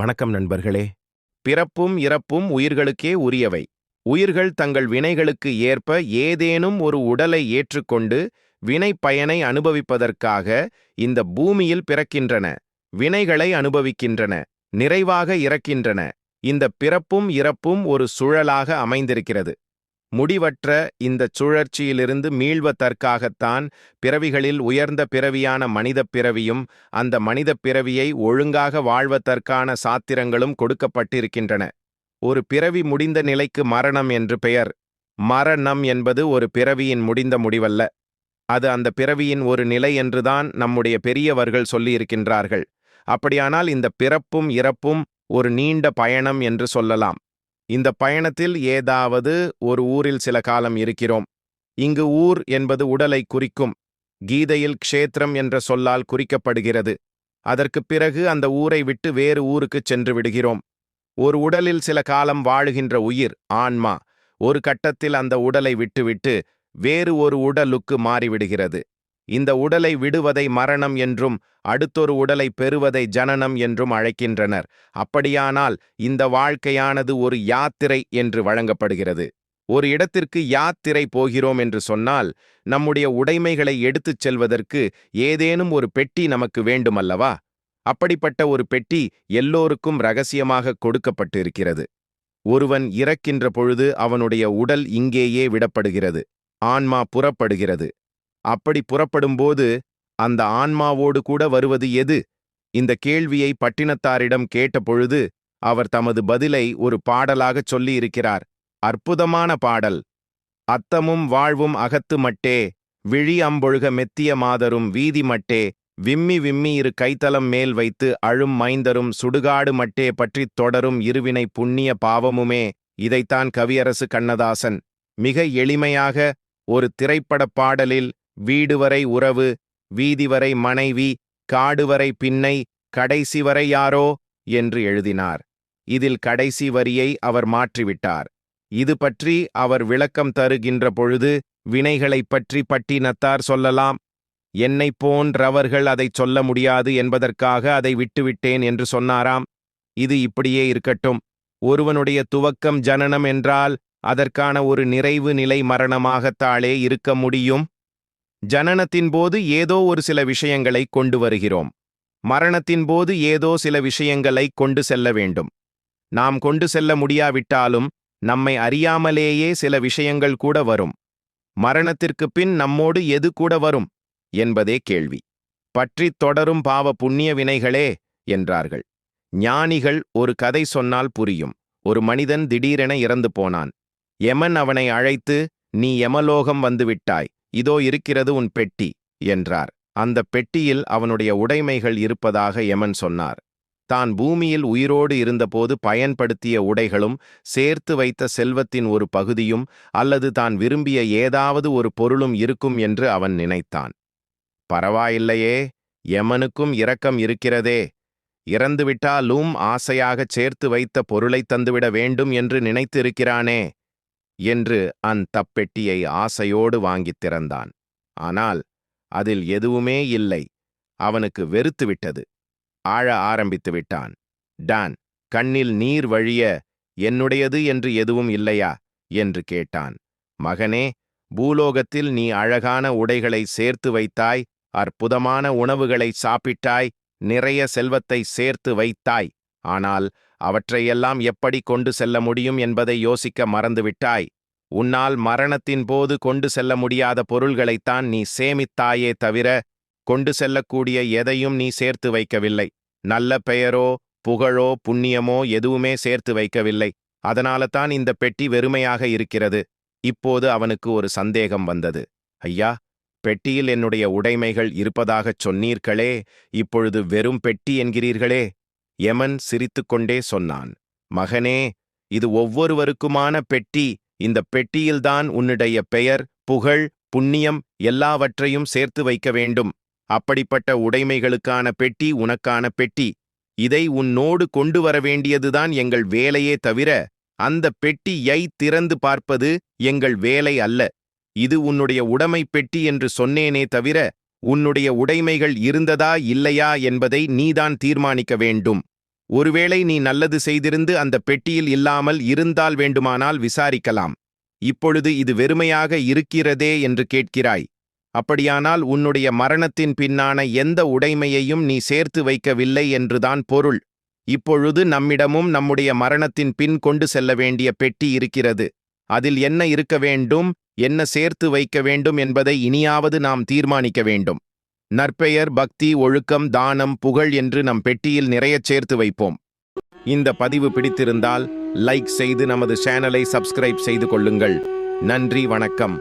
வணக்கம் நண்பர்களே. பிறப்பும் இறப்பும் உயிர்களுக்கே உரியவை. உயிர்கள் தங்கள் வினைகளுக்கு ஏற்ப ஏதேனும் ஒரு உடலை ஏற்றுக்கொண்டு வினை பயனை அனுபவிப்பதற்காக இந்த பூமியில் பிறக்கின்றன. வினைகளை அனுபவிக்கின்றன. நிறைவாக இறக்கின்றன. இந்த பிறப்பும் இறப்பும் ஒரு சுழலாக அமைந்திருக்கிறது. முடிவற்ற இந்தச் சுழற்சியிலிருந்து மீள்வதற்காகத்தான் பிறவிகளில் உயர்ந்த பிறவியான மனிதப் பிறவியும் அந்த மனிதப் பிறவியை ஒழுங்காக வாழ்வதற்கான சாத்திரங்களும் கொடுக்கப்பட்டிருக்கின்றன. ஒரு பிறவி முடிந்த நிலைக்கு மரணம் என்று பெயர். மரணம் என்பது ஒரு பிறவியின் முடிந்த முடிவல்ல. அது அந்த பிறவியின் ஒரு நிலை என்றுதான் நம்முடைய பெரியவர்கள் சொல்லியிருக்கின்றார்கள். அப்படியானால் இந்த பிறப்பும் இறப்பும் ஒரு நீண்ட பயணம் என்று சொல்லலாம். இந்த பயணத்தில் ஏதாவது ஒரு ஊரில் சில காலம் இருக்கிறோம். இங்கு ஊர் என்பது உடலை குறிக்கும். கீதையில் க்ஷேத்திரம் என்ற சொல்லால் குறிக்கப்படுகிறது. அதற்குப் பிறகு அந்த ஊரை விட்டு வேறு ஊருக்குச் சென்று விடுகிறோம். ஒரு உடலில் சில காலம் வாழுகின்ற உயிர் ஆன்மா ஒரு கட்டத்தில் அந்த உடலை விட்டுவிட்டு வேறு ஒரு உடலுக்கு மாறிவிடுகிறது. இந்த உடலை விடுவதை மரணம் என்றும் அடுத்தொரு உடலை பெறுவதை ஜனனம் என்றும் அழைக்கின்றனர். அப்படியானால் இந்த வாழ்க்கையானது ஒரு யாத்திரை என்று வழங்கப்படுகிறது. ஒரு இடத்திற்கு யாத்திரை போகிறோம் என்று சொன்னால் நம்முடைய உடைமைகளை எடுத்துச் செல்வதற்கு ஏதேனும் ஒரு பெட்டி நமக்கு வேண்டுமல்லவா? அப்படிப்பட்ட ஒரு பெட்டி எல்லோருக்கும் ரகசியமாக கொடுக்கப்பட்டிருக்கிறது. ஒருவன் இறக்கின்ற பொழுது அவனுடைய உடல் இங்கேயே விடப்படுகிறது. ஆன்மா புறப்படுகிறது. அப்படி புறப்படும்போது அந்த ஆன்மாவோடு கூட வருவது எது? இந்த கேள்வியை பட்டினத்தாரிடம் கேட்டபொழுது அவர் தமது பதிலை ஒரு பாடலாகச் சொல்லியிருக்கிறார். அற்புதமான பாடல். அத்தமும் வாழ்வும் அகத்து மட்டே விழி அம்பொழுக மெத்திய மாதரும் வீதி மட்டே விம்மி விம்மி இரு கைத்தலம் மேல் வைத்து அழும் மைந்தரும் சுடுகாடு மட்டே பற்றித் தொடரும் இருவினை புண்ணிய பாவமுமே இதைத்தான் கவியரசு கண்ணதாசன். மிக எளிமையாக ஒரு திரைப்படப் பாடலில் வீடு வரை உறவு வீதி வரை மனைவி காடு வரை பின்னை கடைசி வரை யாரோ என்று எழுதினார். இதில் கடைசி வரியை அவர் மாற்றிவிட்டார். இது பற்றி அவர் விளக்கம் தருகின்ற பொழுது வினைகளைப் பற்றி பட்டினத்தார் சொல்லலாம். என்னைப் போன்றவர்கள் அதைச் சொல்ல முடியாது என்பதற்காக அதை விட்டுவிட்டேன் என்று சொன்னாராம். இது இப்படியே இருக்கட்டும். ஒருவனுடைய துவக்கம் ஜனனம் என்றால் அதற்கான ஒரு நிறைவு நிலை மரணமாகத்தாளே இருக்க முடியும். ஜனனத்தின் போது ஏதோ ஒரு சில விஷயங்களை கொண்டு வருகிறோம். மரணத்தின் போது ஏதோ சில விஷயங்களை கொண்டு செல்ல வேண்டும். நாம் கொண்டு செல்ல முடியாவிட்டாலும் நம்மை அறியாமலேயே சில விஷயங்கள் கூட வரும். மரணத்திற்குப் பின் நம்மோடு எது கூட வரும்? என்பதே கேள்வி. பற்றித் தொடரும் பாவ புண்ணிய வினைகளே என்றார்கள். ஞானிகள் ஒரு கதை சொன்னால் புரியும். ஒரு மனிதன் திடீரென இறந்து போனான். யமன் அவனை அழைத்து நீ யமலோகம் வந்துவிட்டாய். இதோ இருக்கிறது உன் பெட்டி என்றார். அந்த பெட்டியில் அவனுடைய உடைமைகள் இருப்பதாக யமன் சொன்னார். தான் பூமியில் உயிரோடு இருந்தபோது பயன்படுத்திய உடைகளும் சேர்த்து வைத்த செல்வத்தின் ஒரு பகுதியும் அல்லது தான் விரும்பிய ஏதாவது ஒரு பொருளும் இருக்கும் என்று அவன் நினைத்தான். பரவாயில்லையே யமனுக்கும் இரக்கம் இருக்கிறதே. இறந்துவிட்டாலும் ஆசையாகச் சேர்த்து வைத்த பொருளைத் தந்துவிட வேண்டும் என்று நினைத்திருக்கிறானே. என்று அந்தப்பெட்டியை ஆசையோடு வாங்கித் திறந்தான். ஆனால் அதில் எதுவுமே இல்லை. அவனுக்கு வெறுத்துவிட்டது ஆழ ஆரம்பித்து விட்டான். டான் கண்ணில் நீர் வழிய என்னுடையது என்று எதுவும் இல்லையா? என்று கேட்டான். மகனே பூலோகத்தில் நீ அழகான உடைகளை சேர்த்து வைத்தாய் அற்புதமான உணவுகளை சாப்பிட்டாய் நிறைய செல்வத்தை சேர்த்து வைத்தாய். ஆனால் அவற்றையெல்லாம் எப்படி கொண்டு செல்ல முடியும் என்பதை யோசிக்க மறந்துவிட்டாய். உன்னால் மரணத்தின் போது கொண்டு செல்ல முடியாத பொருள்களைத்தான் நீ சேமித்தாயே தவிர கொண்டு செல்லக்கூடிய எதையும் நீ சேர்த்து வைக்கவில்லை. நல்ல பெயரோ புகழோ புண்ணியமோ எதுவுமே சேர்த்து வைக்கவில்லை. அதனால தான் இந்த பெட்டி வெறுமையாக இருக்கிறது. இப்போது அவனுக்கு ஒரு சந்தேகம் வந்தது. ஐயா பெட்டியில் என்னுடைய உடைமைகள் இருப்பதாகச் சொன்னீர்களே இப்பொழுது வெறும் பெட்டி என்கிறீர்களே யமன் சிரித்துக்கொண்டே சொன்னான் மகனே இது ஒவ்வொருவருக்குமான பெட்டி. இந்த பெட்டியில்தான் உன்னுடைய பெயர் புகழ் புண்ணியம் எல்லாவற்றையும் சேர்த்து வைக்க வேண்டும். அப்படிப்பட்ட உடைமைகளுக்கான பெட்டி உனக்கான பெட்டி. இதை உன்னோடு கொண்டு வர வேண்டியதுதான் எங்கள் வேலையே தவிர அந்த பெட்டியை திறந்து பார்ப்பது எங்கள் வேலை அல்ல. இது உன்னுடைய உடைமை பெட்டி என்று சொன்னேனே தவிர உன்னுடைய உடைமைகள் இருந்ததா இல்லையா என்பதை நீதான் தீர்மானிக்க வேண்டும். ஒருவேளை நீ நல்லது செய்திருந்து அந்த பெட்டியில் இல்லாமல் இருந்தால் வேண்டுமானால் விசாரிக்கலாம். இப்பொழுது இது வெறுமையாக இருக்கிறதே என்று கேட்கிறாய். அப்படியானால் உன்னுடைய மரணத்தின் பின்னான எந்த உடைமையையும் நீ சேர்த்து வைக்கவில்லை என்றுதான் பொருள். இப்பொழுது நம்மிடமும் நம்முடைய மரணத்தின் பின் கொண்டு செல்ல வேண்டிய பெட்டி இருக்கிறது. அதில் என்ன இருக்க வேண்டும் என்ன சேர்த்து வைக்க வேண்டும் என்பதை இனியாவது நாம் தீர்மானிக்க வேண்டும். நற்பெயர் பக்தி ஒழுக்கம் தானம் புகழ் என்று நம் பெட்டியில் நிறைய சேர்த்து வைப்போம். இந்த பதிவு பிடித்திருந்தால் லைக் செய்து நமது சேனலை சப்ஸ்கிரைப் செய்து கொள்ளுங்கள். நன்றி வணக்கம்.